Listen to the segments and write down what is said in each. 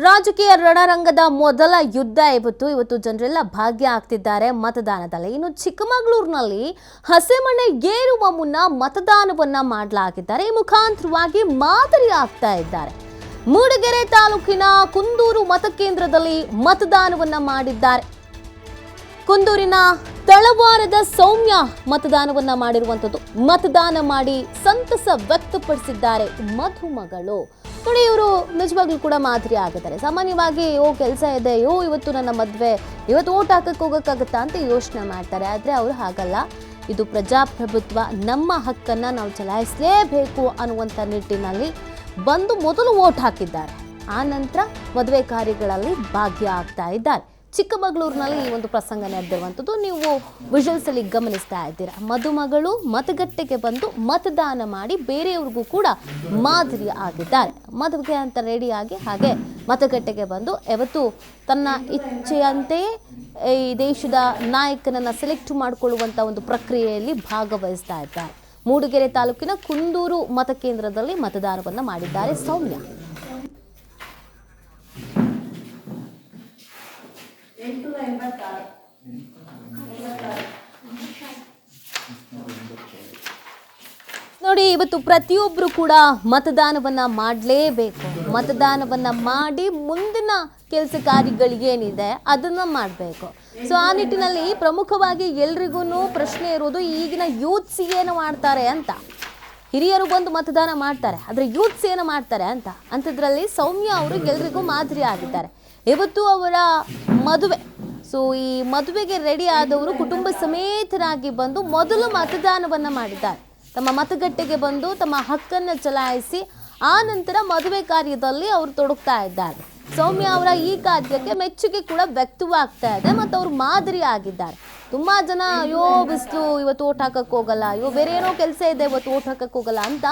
ರಾಜಕೀಯ ರಣರಂಗದ ಮೊದಲ ಯುದ್ಧ ಇವತ್ತು. ಇವತ್ತು ಜನರೆಲ್ಲ ಭಾಗ್ಯ ಆಗ್ತಿದ್ದಾರೆ ಮತದಾನದಲ್ಲಿ. ಇನ್ನು ಚಿಕ್ಕಮಗಳೂರಿನಲ್ಲಿ ಹಸೆಮಣೆ ಏರುವ ಮುನ್ನ ಮತದಾನವನ್ನ ಮಾಡಲಾಗಿದ್ದಾರೆ. ಈ ಮುಖಾಂತರವಾಗಿ ಮಾದರಿ ಆಗ್ತಾ ಇದ್ದಾರೆ. ಮೂಡಿಗೆರೆ ತಾಲೂಕಿನ ಕುಂದೂರು ಮತಕೇಂದ್ರದಲ್ಲಿ ಮತದಾನವನ್ನ ಮಾಡಿದ್ದಾರೆ. ಕುಂದೂರಿನ ತಳವಾರದ ಸೌಮ್ಯ ಮತದಾನವನ್ನ ಮಾಡಿರುವಂಥದ್ದು. ಮತದಾನ ಮಾಡಿ ಸಂತಸ ವ್ಯಕ್ತಪಡಿಸಿದ್ದಾರೆ ಮಧುಮಗಳು. ನೋಡಿ ಇವರು ನಿಜವಾಗ್ಲೂ ಕೂಡ ಮಾದರಿ ಆಗಿದ್ದಾರೆ. ಸಾಮಾನ್ಯವಾಗಿ, ಓ, ಕೆಲಸ ಇದೆ, ಯೋ, ಇವತ್ತು ನನ್ನ ಮದುವೆ, ಇವತ್ತು ಓಟ್ ಹಾಕಕ್ಕೆ ಹೋಗೋಕ್ಕಾಗತ್ತಾ? ಅಂತ ಯೋಚನೆ ಮಾಡ್ತಾರೆ. ಆದರೆ ಅವರು ಹಾಗಲ್ಲ. ಇದು ಪ್ರಜಾಪ್ರಭುತ್ವ, ನಮ್ಮ ಹಕ್ಕನ್ನು ನಾವು ಚಲಾಯಿಸಲೇಬೇಕು ಅನ್ನುವಂಥ ನಿಟ್ಟಿನಲ್ಲಿ ಬಂದು ಮೊದಲು ಓಟ್ ಹಾಕಿದ್ದಾರೆ. ಆ ನಂತರ ಮದುವೆ ಕಾರ್ಯಗಳಲ್ಲಿ ಭಾಗ್ಯ ಆಗ್ತಾ ಇದ್ದಾರೆ. ಚಿಕ್ಕಮಗಳೂರಿನಲ್ಲಿ ಈ ಒಂದು ಪ್ರಸಂಗ ನಡೆದಿರುವಂಥದ್ದು. ನೀವು ವಿಜುವಲ್ಸ್ ಅಲ್ಲಿ ಗಮನಿಸ್ತಾ ಇದ್ದೀರಾ. ಮದುಮಗಳು ಮತಗಟ್ಟೆಗೆ ಬಂದು ಮತದಾನ ಮಾಡಿ ಬೇರೆಯವ್ರಿಗೂ ಕೂಡ ಮಾದರಿ ಆಗಿದ್ದಾರೆ. ಮದುವೆಗೆ ಅಂತ ರೆಡಿಯಾಗಿ ಹಾಗೆ ಮತಗಟ್ಟೆಗೆ ಬಂದು ಯಾವತ್ತು ತನ್ನ ಇಚ್ಛೆಯಂತೆಯೇ ಈ ದೇಶದ ನಾಯಕನನ್ನ ಸೆಲೆಕ್ಟ್ ಮಾಡಿಕೊಳ್ಳುವಂಥ ಒಂದು ಪ್ರಕ್ರಿಯೆಯಲ್ಲಿ ಭಾಗವಹಿಸ್ತಾ ಇದ್ದಾರೆ. ಮೂಡಿಗೆರೆ ತಾಲೂಕಿನ ಕುಂದೂರು ಮತಕೇಂದ್ರದಲ್ಲಿ ಮತದಾನವನ್ನು ಮಾಡಿದ್ದಾರೆ ಸೌಮ್ಯ. ನೋಡಿ, ಇವತ್ತು ಪ್ರತಿಯೊಬ್ಬರು ಕೂಡ ಮತದಾನವನ್ನ ಮಾಡಲೇಬೇಕು. ಮತದಾನವನ್ನ ಮಾಡಿ ಮುಂದಿನ ಕೆಲಸ ಕಾರ್ಯಗಳಿಗೇನಿದೆ ಅದನ್ನ ಮಾಡಬೇಕು. ಸೊ ಆ ನಿಟ್ಟಿನಲ್ಲಿ ಪ್ರಮುಖವಾಗಿ ಎಲ್ರಿಗೂ ಪ್ರಶ್ನೆ ಇರೋದು, ಈಗಿನ ಯೂತ್ಸ್ ಏನು ಮಾಡ್ತಾರೆ ಅಂತ. ಹಿರಿಯರು ಬಂದು ಮತದಾನ ಮಾಡ್ತಾರೆ, ಆದರೆ ಯೂತ್ಸ್ ಏನು ಮಾಡ್ತಾರೆ ಅಂತ. ಅಂಥದ್ರಲ್ಲಿ ಸೌಮ್ಯ ಅವರು ಎಲ್ರಿಗೂ ಮಾದರಿ ಆಗಿದ್ದಾರೆ. ಇವತ್ತು ಅವರ ಮದುವೆ. ಸೊ ಈ ಮದುವೆಗೆ ರೆಡಿ ಆದವರು ಕುಟುಂಬ ಸಮೇತರಾಗಿ ಬಂದು ಮೊದಲು ಮತದಾನವನ್ನು ಮಾಡಿದ್ದಾರೆ. ತಮ್ಮ ಮತಗಟ್ಟೆಗೆ ಬಂದು ತಮ್ಮ ಹಕ್ಕನ್ನು ಚಲಾಯಿಸಿ, ಆ ನಂತರ ಮದುವೆ ಕಾರ್ಯದಲ್ಲಿ ಅವರು ತೊಡಗ್ತಾ ಇದ್ದಾರೆ. ಸೌಮ್ಯ ಅವರ ಈ ಕಾರ್ಯಕ್ಕೆ ಮೆಚ್ಚುಗೆ ಕೂಡ ವ್ಯಕ್ತವಾಗ್ತಾ ಇದೆ ಮತ್ತು ಅವರು ಮಾದರಿ ಆಗಿದ್ದಾರೆ. ತುಂಬಾ ಜನ, ಅಯ್ಯೋ, ಬಿಸಿಲು, ಇವತ್ತು ಓಟ್ ಹಾಕಕ್ಕೆ ಹೋಗಲ್ಲ, ಅಯ್ಯೋ, ಬೇರೆ ಏನೋ ಕೆಲಸ ಇದೆ, ಇವತ್ತು ಓಟ್ ಹಾಕಕ್ಕೆ ಹೋಗಲ್ಲ ಅಂತ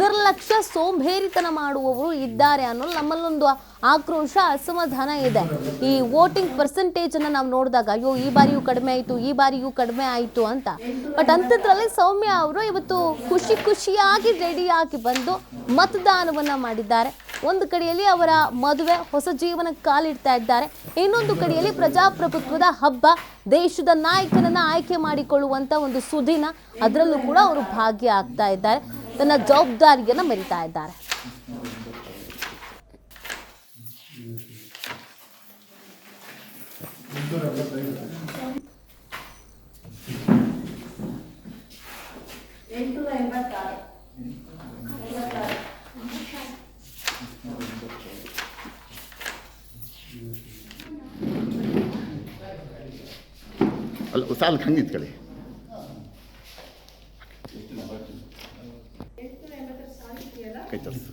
ನಿರ್ಲಕ್ಷ್ಯ ಸೋಂಬೇರಿತನ ಮಾಡುವವರು ಇದ್ದಾರೆ ಅನ್ನೋದು ನಮ್ಮಲ್ಲೊಂದು ಆಕ್ರೋಶ, ಅಸಮಾಧಾನ ಇದೆ. ಈ ವೋಟಿಂಗ್ ಪರ್ಸೆಂಟೇಜನ್ನು ನಾವು ನೋಡಿದಾಗ, ಅಯ್ಯೋ, ಈ ಬಾರಿಯೂ ಕಡಿಮೆ ಆಯಿತು, ಈ ಬಾರಿಯೂ ಕಡಿಮೆ ಆಯಿತು ಅಂತ. ಬಟ್ ಅಂಥದ್ರಲ್ಲಿ ಸೌಮ್ಯ ಅವರು ಇವತ್ತು ಖುಷಿ ಖುಷಿಯಾಗಿ ರೆಡಿಯಾಗಿ ಬಂದು ಮತದಾನವನ್ನ ಮಾಡಿದ್ದಾರೆ. ಒಂದು ಕಡೆಯಲ್ಲಿ ಅವರ ಮದುವೆ ಹೊಸ ಜೀವನ ಕಾಲಿಡ್ತಾ ಇದ್ದಾರೆ. ಇನ್ನೊಂದು ಕಡೆಯಲ್ಲಿ ಪ್ರಜಾಪ್ರಭುತ್ವದ ಹಬ್ಬ, ದೇಶದ ನಾಯಕನನ್ನ ಆಯ್ಕೆ ಮಾಡಿಕೊಳ್ಳುವಂತ ಒಂದು ಸುದಿನ, ಅದರಲ್ಲೂ ಕೂಡ ಅವರು ಭಾಗ್ಯ ಆಗ್ತಾ ಇದ್ದಾರೆ. ತನ್ನ ಜವಾಬ್ದಾರಿಯನ್ನ ಮರಿತಾ ಇದ್ದಾರೆ. ಅಲ್ಲ ಸಾಲಕ್ಕೆ ಹಂಗೆ ನಿಂತ್ಕೊಳ್ಳಿ ಕೈ ತೋರಿಸು.